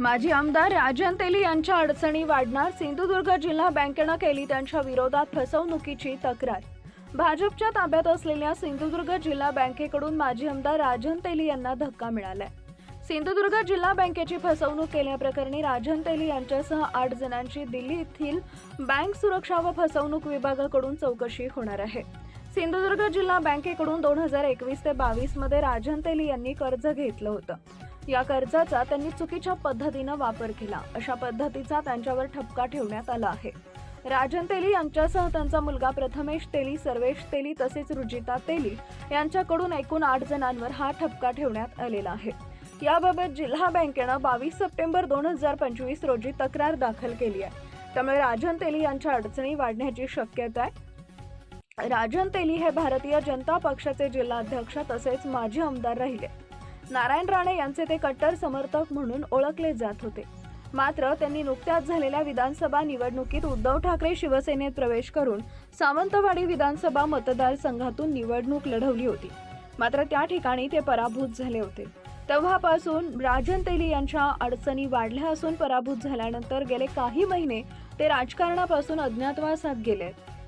माजी आमदार राजन तेली यांच्या अडचणी वाढणार. सिंधुदुर्ग जिल्हा बँकेनं केली त्यांच्या विरोधात फसवणुकीची तक्रार. भाजपच्या ताब्यात असलेल्या सिंधुदुर्ग जिल्हा बँकेकडून माजी आमदार राजन तेली यांना धक्का मिळालाय. सिंधुदुर्ग जिल्हा बँकेची फसवणूक केल्याप्रकरणी राजन तेली यांच्यासह आठ जणांची दिल्ली येथील बँक सुरक्षा व फसवणूक विभागाकडून चौकशी होणार आहे. सिंधुदुर्ग जिल्हा बँकेकडून दोन हजार एकवीस ते बावीसमध्ये राजन तेली यांनी कर्ज घेतलं होतं. या कर्जाचा त्यांनी चुकीच्या पद्धतीनं वापर केला. अशा पद्धतीचा त्यांच्यावर ठपका ठेवण्यात आला आहे. राजन तेली यांच्यासह त्यांचा मुलगा प्रथमेश तेली सर्वेश तेली तसेच रुजिता तेली यांच्याकडून एकूण आठ जणांवर हा ठपका ठेवण्यात आलेला आहे. याबाबत जिल्हा बँकेनं बावीस सप्टेंबर दोन हजार पंचवीस रोजी तक्रार दाखल केली आहे. त्यामुळे राजन तेली यांच्या अडचणी वाढण्याची शक्यता आहे. राजन तेली हे भारतीय जनता पक्षाचे जिल्हाध्यक्ष तसेच माजी आमदार राहिले. नारायण राणे यांचे ते कट्टर समर्थक म्हणून ओळखले जात होते. मात्र त्यांनी नुकत्याच झालेल्या विधानसभा निवडणुकीत उद्धव ठाकरे शिवसेनेत प्रवेश करून सावंतवाडी विधानसभा मतदारसंघातून निवडणूक लढवली होती. मात्र त्या ठिकाणी ते पराभूत झाले होते. तेव्हापासून राजन तेली यांच्या अडचणी वाढल्या असून पराभूत झाल्यानंतर गेले काही महिने ते राजकारणापासून अज्ञातवासात गेले